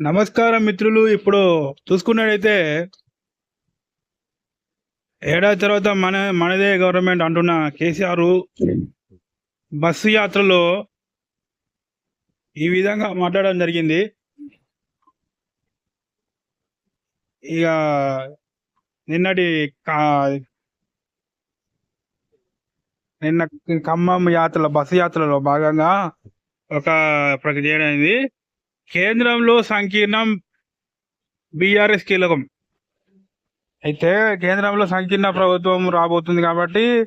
నమస్కారం మిత్రులు. ఇప్పుడు చూసుకున్నట్టయితే ఏడాది తర్వాత మన మనదే గవర్నమెంట్ అంటున్న కేసీఆర్ బస్సు యాత్రలో ఈ విధంగా మాట్లాడడం జరిగింది. ఇక నిన్నటి నిన్న ఖమ్మం యాత్రలో బస్సు యాత్రలో భాగంగా ఒక ప్రక్రియ అయింది కేంద్రంలో సంకీర్ణం బీఆర్ఎస్ కీలకం. అయితే కేంద్రంలో సంకీర్ణ ప్రభుత్వం రాబోతుంది కాబట్టి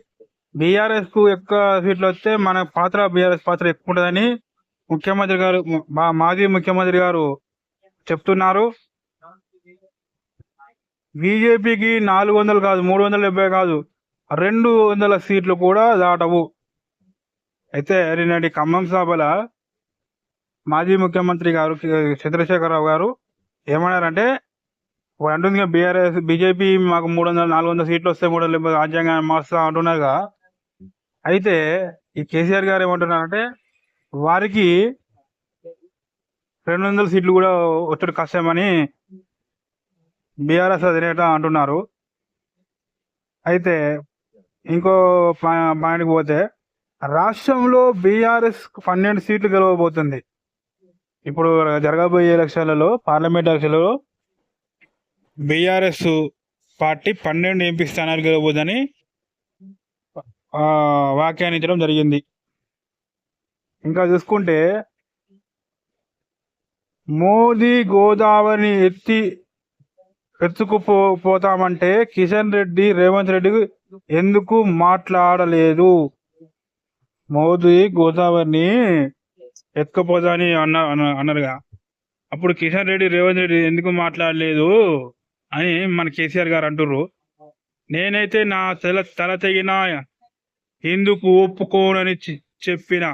బీఆర్ఎస్కు ఎక్కువ సీట్లు వస్తే మన పాత్ర బీఆర్ఎస్ పాత్ర ఎక్కువ ఉంటుందని ముఖ్యమంత్రి గారు మా- మాజీ ముఖ్యమంత్రి గారు చెప్తున్నారు. బీజేపీకి నాలుగు వందలు కాదు మూడు వందల డెబ్బై కాదు రెండు వందల సీట్లు కూడా దాటవు. అయితే నిన్నటి ఖమ్మం సభల మాజీ ముఖ్యమంత్రి గారు చంద్రశేఖరరావు గారు ఏమన్నారంటే వాడు అంటుంది బీఆర్ఎస్ బీజేపీ మాకు మూడు వందల నాలుగు వందల సీట్లు వస్తే మూడు వందల రాజ్యాంగాన్ని మారుస్తా అంటున్నారుగా. అయితే ఈ కేసీఆర్ గారు ఏమంటున్నారంటే వారికి రెండు వందల సీట్లు కూడా వచ్చడం కష్టమని బీఆర్ఎస్ అధినేత అంటున్నారు. అయితే ఇంకో పాయింట్కి పోతే రాష్ట్రంలో బీఆర్ఎస్ పన్నెండు సీట్లు గెలవబోతుంది. ఇప్పుడు జరగబోయే ఎలక్షన్లలో పార్లమెంట్ ఎలక్షన్లలో బీఆర్ఎస్ పార్టీ పన్నెండు ఎంపీ స్థానాలు గెలవబోదని వ్యాఖ్యానించడం జరిగింది. ఇంకా చూసుకుంటే మోదీ గోదావరిని ఎత్తి ఎత్తుకుపో పోతామంటే కిషన్ రెడ్డి రేవంత్ రెడ్డి ఎందుకు మాట్లాడలేదు? మోదీ గోదావరిని ఎత్తుకుపోతా అని అన్న అన్నారుగా అప్పుడు కిషన్ రెడ్డి రేవంత్ రెడ్డి ఎందుకు మాట్లాడలేదు అని మన కేసీఆర్ గారు అంటుర్రు. నేనైతే నా తల తల తెగిన ఎందుకు ఒప్పుకోనని చెప్పిన.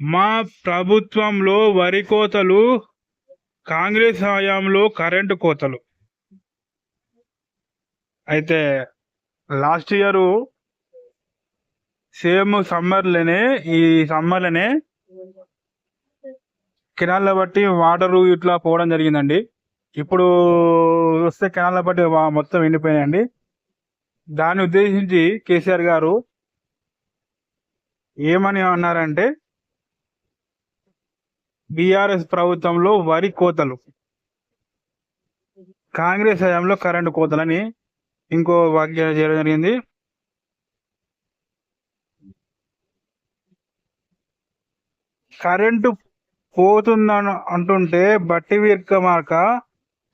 మా ప్రభుత్వంలో వరి కోతలు కాంగ్రెస్ హయాంలో కరెంటు కోతలు. అయితే లాస్ట్ ఇయర్ సేమ్ సమ్మర్లోనే ఈ సమ్మర్లోనే కెనాల్లో బట్టి వాటర్ ఇట్లా పోవడం జరిగిందండి. ఇప్పుడు వస్తే కెనాల్లో బట్టి మొత్తం ఎండిపోయినాయండి. దాన్ని ఉద్దేశించి కేసీఆర్ గారు ఏమని అన్నారంటే బీఆర్ఎస్ ప్రభుత్వంలో వరి కోతలు కాంగ్రెస్ హయాంలో కరెంటు కోతలని ఇంకో వాక్యం చేయడం జరిగింది. కరెంటు పోతుందని అంటుంటే బట్టి విక్రమార్క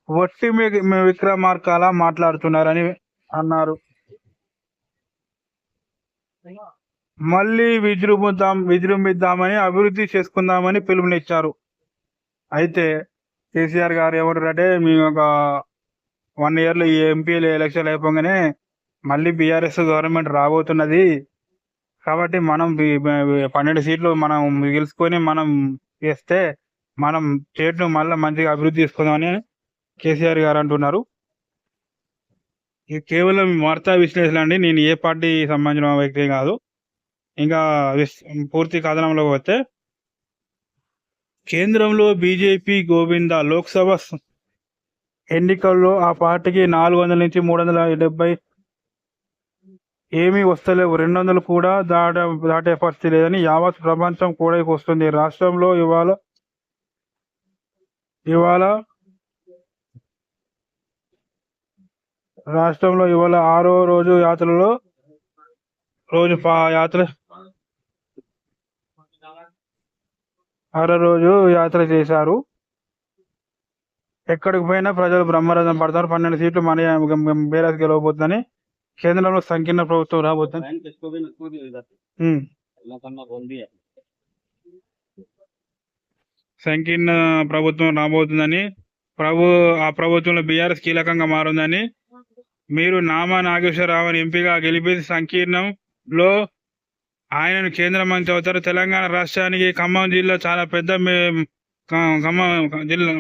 వట్టి విక్రమార్క అలా మాట్లాడుతున్నారని అన్నారు. మళ్ళీ విజృంభిద్దాం విజృంభిద్దామని అభివృద్ధి చేసుకుందామని పిలుపునిచ్చారు. అయితే కేసీఆర్ గారు ఏమంటారంటే మేము ఒక వన్ ఇయర్లో ఈ ఎంపీలు ఎలక్షన్లు అయిపోగానే మళ్ళీ బీఆర్ఎస్ గవర్నమెంట్ రాబోతున్నది. కాబట్టి మనం పన్నెండు సీట్లు మనం గెలుచుకొని మనం చేస్తే మనం స్టేట్ను మళ్ళీ మంచిగా అభివృద్ధి చేసుకుందామని కేసీఆర్ గారు అంటున్నారు. ఇది కేవలం వార్తా విశ్లేషణ అండి. నేను ఏ పార్టీ సంబంధించిన వ్యక్తి కాదు. ఇంకా విస్- పూర్తి కథనంలోకి వస్తే కేంద్రంలో బీజేపీ గోవింద లోక్సభ ఎన్నికల్లో ఆ పార్టీకి నాలుగు వందల నుంచి మూడు వందల డెబ్బై ఏమీ వస్తలేవు. రెండు వందలు కూడా దాట దాటే పరిస్థితి లేదని యావత్ ప్రపంచం కూడా వస్తుంది. రాష్ట్రంలో ఇవాళ ఇవాళ రాష్ట్రంలో ఇవాళ ఆరో రోజు యాత్రలో రోజు పా యాత్ర ఆరో రోజు యాత్ర చేశారు. ఎక్కడికి పోయినా ప్రజలు బ్రహ్మరథం పడతారు. పన్నెండు సీట్లు మన బీఆర్ఎస్ గెలవబోతుందని కేంద్రంలో సంకీర్ణ ప్రభుత్వం రాబోతుంది hmm. సంకీర్ణ ప్రభుత్వం రాబోతుందని ప్రభు ఆ ప్రభుత్వంలో బీఆర్ఎస్ కీలకంగా మారుందని మీరు నామా నాగేశ్వరరావుని ఎంపీగా గెలిపేసి సంకీర్ణంలో ఆయనను కేంద్ర మంత్రి అవుతారు. తెలంగాణ రాష్ట్రానికి ఖమ్మం జిల్లా చాలా పెద్ద ఖమ్మం జిల్లా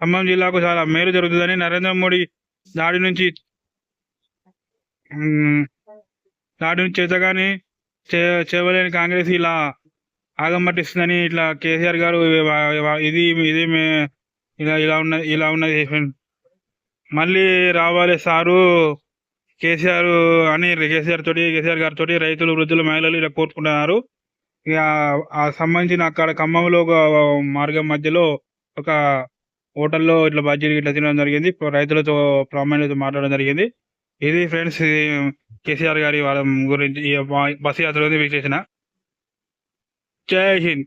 ఖమ్మం జిల్లాకు చాలా మేలు జరుగుతుందని నరేంద్ర మోడీ దాడి నుంచి ఉమ్, నుంచి చేతగాని చే- చేయలేని కాంగ్రెస్ ఇలా ఆగమట్టిస్తుందని ఇట్లా కేసీఆర్ గారు ఇది ఇది మే- ఇలా ఇలా ఉన్నది ఇలా ఉన్నది మళ్ళీ రావాలి సారు కేసీఆర్ అని కేసీఆర్ తోటి కేసీఆర్ గారి తోటి రైతులు వృద్ధులు మహిళలు ఇలా కోరుకుంటున్నారు. ఇక ఆ సంబంధించిన అక్కడ ఖమ్మంలో ఒక మార్గం మధ్యలో ఒక హోటల్లో ఇట్లా బజ్జీలు ఇట్లా తినడం జరిగింది. రైతులతో ప్రామాణ్యత మాట్లాడడం జరిగింది. ఇది ఫ్రెండ్స్ కేసీఆర్ గారి వాళ్ళ గురించి బస్సు యాత్ర చేసిన జై హింద్.